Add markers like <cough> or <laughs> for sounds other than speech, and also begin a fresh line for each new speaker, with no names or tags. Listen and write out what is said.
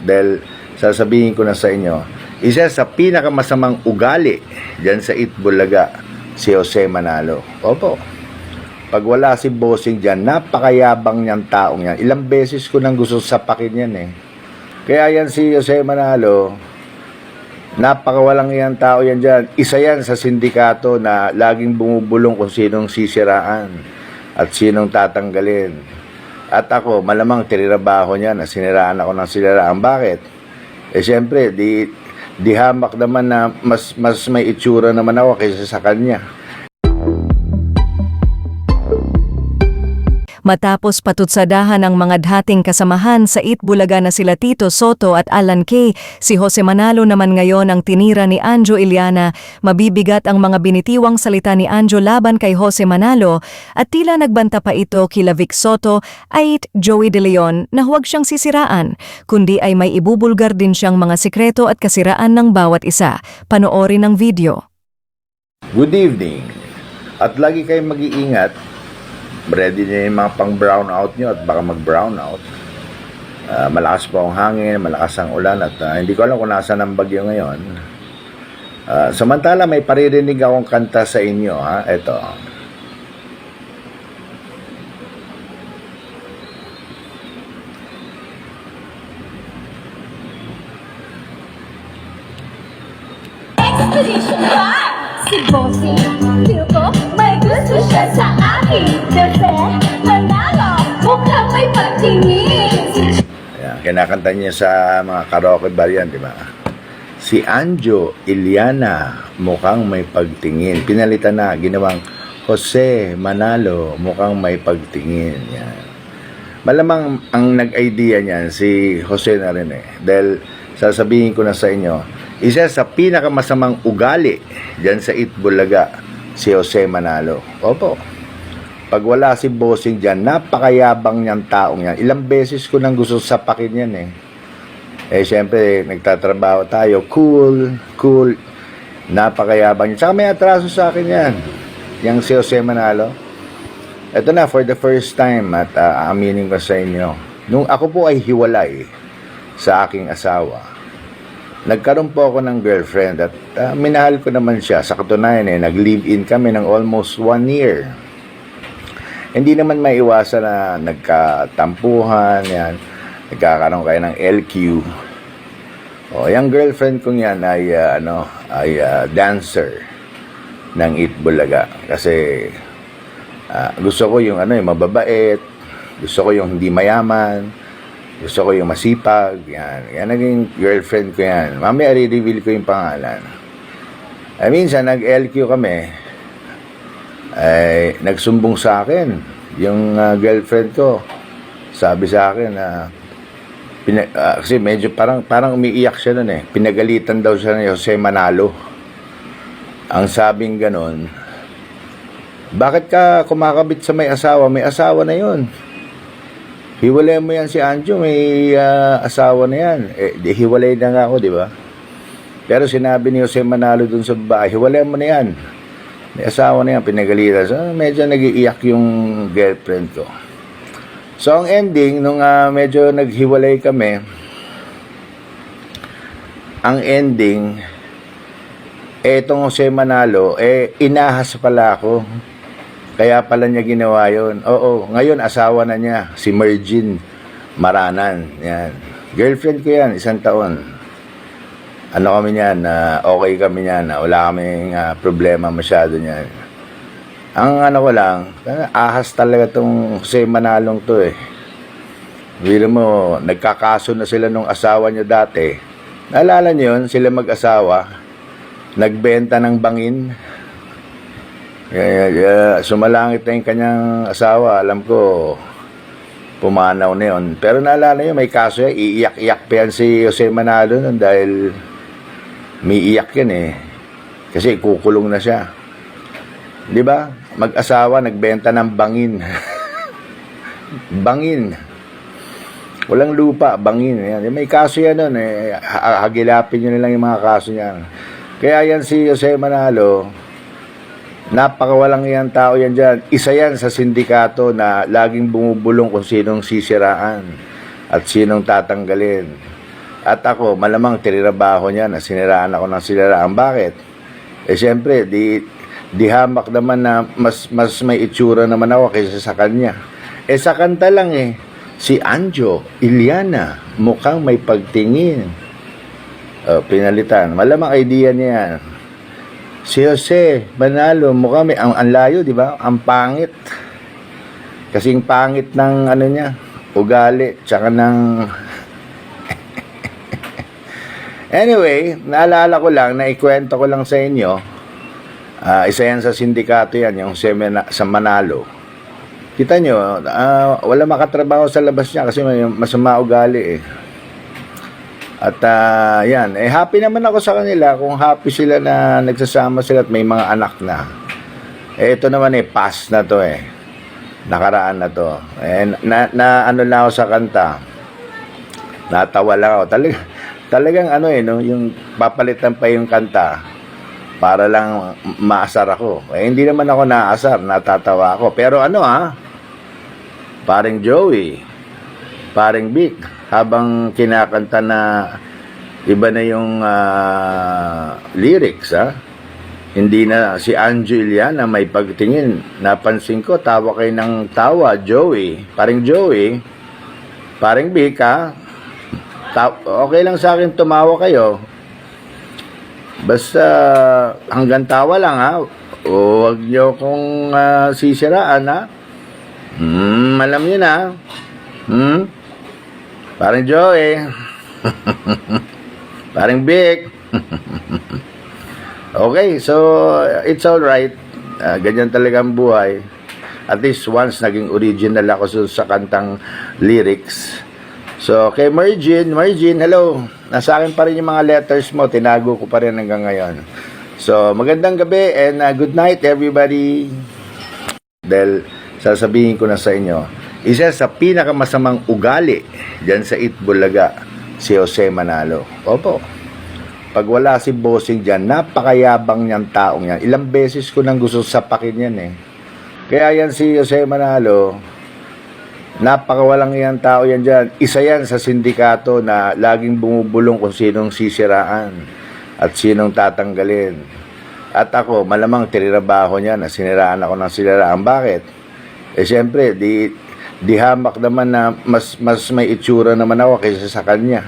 Dahil sasabihin ko na sa inyo, isa sa pinakamasamang ugali dyan sa Itbulaga, si Jose Manalo. Opo. Pag wala si Bossing dyan, napakayabang niyang taong yan. Ilang beses ko nang gusto sapakin yan eh. Kaya yan si Jose Manalo, napakawalang yan tao yan dyan. Isa yan sa sindikato na laging bumubulong kung sinong sisiraan at sinong tatanggalin. At ako, malamang tinirabaho niya na siniraan ako ng siniraan. Bakit? Eh siyempre, di, di hamak naman na mas, mas may itsura naman ako kaysa sa kanya.
Matapos patutsadahan ang mga dating kasamahan sa Itbulaga na sila Tito Soto at Alan Kay, si Jose Manalo naman ngayon ang tinira ni Anjo Iliana. Mabibigat ang mga binitiwang salita ni Anjo laban kay Jose Manalo at tila nagbanta pa ito kila Vic Soto ay Joey De Leon na huwag siyang sisiraan, kundi ay may ibubulgar din siyang mga sikreto at kasiraan ng bawat isa. Panoorin ang video.
Good evening. At lagi kayong mag-iingat. Ready na yung mga pang brown out nyo at baka mag brown out. Ah, malakas po ang hangin, malakas ang ulan at ah, hindi ko alam kung nasa ang bagyo ngayon. Ah, samantala may paririnig akong kanta sa inyo ha. Ito.
Expedition Bar! Si Bossy, feel ko may gusto siya sa
Ayan, kinakanta niya sa mga karaoke bar yan, di ba? Si Anjo Iliana, mukhang may pagtingin. Pinalitan na, ginawang Jose Manalo, mukhang may pagtingin. Yan. Malamang ang nag-idea niyan, si Jose na rin eh. Dahil sasabihin ko na sa inyo, isa sa pinakamasamang ugali dyan sa Itbulaga, si Jose Manalo. Opo. Pag wala si Bossing dyan, napakayabang niyang taong yan. Ilang beses ko nang gusto sapakin yan eh. Eh, syempre, nagtatrabaho tayo. Cool, cool. Napakayabang niya. Tsaka may atraso sa akin yan. Yang si Jose Manalo. Ito na, for the first time, at ah, aaminin ko sa inyo. Nung ako po ay hiwalay sa aking asawa, nagkaroon po ako ng girlfriend at ah, minahal ko naman siya. Sa katunayan eh, nag-live-in kami ng almost one year hindi naman maiwasan na nagkatampuhan, yan. Nagkakaroon kayo ng LQ. O, yung girlfriend kong yan ay, ah, ano, ay ah, dancer ng Itbulaga. Kasi, ah, gusto ko yung, ano, yung mababait. Gusto ko yung hindi mayaman. Gusto ko yung masipag. Yan. Yan naging girlfriend ko yan. Mamaya re-reveal ko yung pangalan. Ay, minsan, nag-LQ kami ay nagsumbong sa akin. Yung ah, girlfriend ko sabi sa akin na pina- ah, kasi medyo parang parang umiiyak siya noon eh. Pinagalitan daw siya ni Jose Manalo. Ang sabing ganon bakit ka kumakabit sa may asawa? May asawa na yon hiwalay mo yan si Anjo may ah, asawa na yan. Eh di, hiwalay na nga ako di ba? Pero sinabi ni Jose Manalo dun sa babae hiwalay mo na yan may asawa na yan, pinagalitan. So, medyo nagiiyak yung girlfriend ko. So, ang ending, nung ah, medyo naghiwalay kami, ang ending, itong Jose Manalo, eh, inahas pala ako. Kaya pala niya ginawa yun. Oo, ngayon asawa na niya, si Mergin Maranan. Yan. Girlfriend ko yan, isang taon ano kami niyan, na okay kami niyan, na wala kaming ah, problema masyado niyan. Ang ano ko lang, ah, ahas talaga tong Jose Manalong to eh. Biro mo, nagkakaso na sila nung asawa niya dati. Naalala niyo yun, sila mag-asawa, nagbenta ng bangin. Kaya, sumalangit na yung kanyang asawa, alam ko, pumanaw na yun. Pero naalala niyo, may kaso yan, iiyak-iyak pa yan si Jose Manalo nun dahil may iyak yan eh. Kasi kukulong na siya. Di ba? Mag-asawa, nagbenta ng bangin. <laughs> bangin. Walang lupa, bangin. Yan. May kaso yan nun eh. Ha- Hagilapin nyo nilang yung mga kaso niyan. Kaya yan si Jose Manalo, napakawalang yan tao yan dyan. Isa yan sa sindikato na laging bumubulong kung sinong sisiraan at sinong tatanggalin. At ako, malamang tinirabaho niya na siniraan ako ng siniraan. Bakit? Eh, siyempre, di, di hamak naman na mas, mas may itsura naman ako kaysa sa kanya. Eh, sa kanta lang eh, si Anjo, Iliana, mukhang may pagtingin. Oh, pinalitan. Malamang idea niya yan. Si Jose Manalo, mukhang may, ang, ang layo, di ba? Ang pangit. Kasing pangit ng ano niya, ugali, tsaka ng... <laughs> anyway, naalala ko lang, naikwento ko lang sa inyo, ah, isa yan sa sindikato yan, yung sa, Mena- sa Manalo. Kita nyo, ah, wala makatrabaho sa labas niya kasi masama ugali eh. At ah, yan, eh happy naman ako sa kanila kung happy sila na nagsasama sila at may mga anak na. Eh ito naman eh, pass na to eh. Nakaraan na to. Eh, na, na ano lang ako sa kanta. Natawa lang ako. Talag, talagang ano eh, no, yung papalitan pa yung kanta para lang maasar ako. Eh, hindi naman ako naasar, natatawa ako. Pero ano ah, paring Joey, paring Vic, habang kinakanta na iba na yung ah, lyrics ah, hindi na si Anjo Iliana may pagtingin. Napansin ko, tawa kayo ng tawa, Joey. Paring Joey, paring Ta- okay lang sa akin tumawa kayo. Basta hanggang tawa lang ha. O wag nyo kong ah, sisiraan ha. Hmm, alam nyo na. Hmm? Parang Joey. <laughs> Parang Vic. <laughs> okay, so it's all right. Ah, ganyan talaga ang buhay. At least once naging original ako sa kantang lyrics. So, kay Margin, Margin, hello. Nasa akin pa rin yung mga letters mo. Tinago ko pa rin hanggang ngayon. So, magandang gabi and uh, good night everybody. Dahil sasabihin ko na sa inyo, isa sa pinakamasamang ugali dyan sa Itbulaga, si Jose Manalo. Opo. Pag wala si Bossing dyan, napakayabang niyang taong yan. Ilang beses ko nang gusto sapakin yan eh. Kaya yan si Jose Manalo, napakawalang yan tao yan dyan. Isa yan sa sindikato na laging bumubulong kung sinong sisiraan at sinong tatanggalin. At ako, malamang tinirabaho niya na siniraan ako ng siniraan. Bakit? Eh siyempre, di, di hamak naman na mas, mas may itsura naman ako kaysa sa kanya.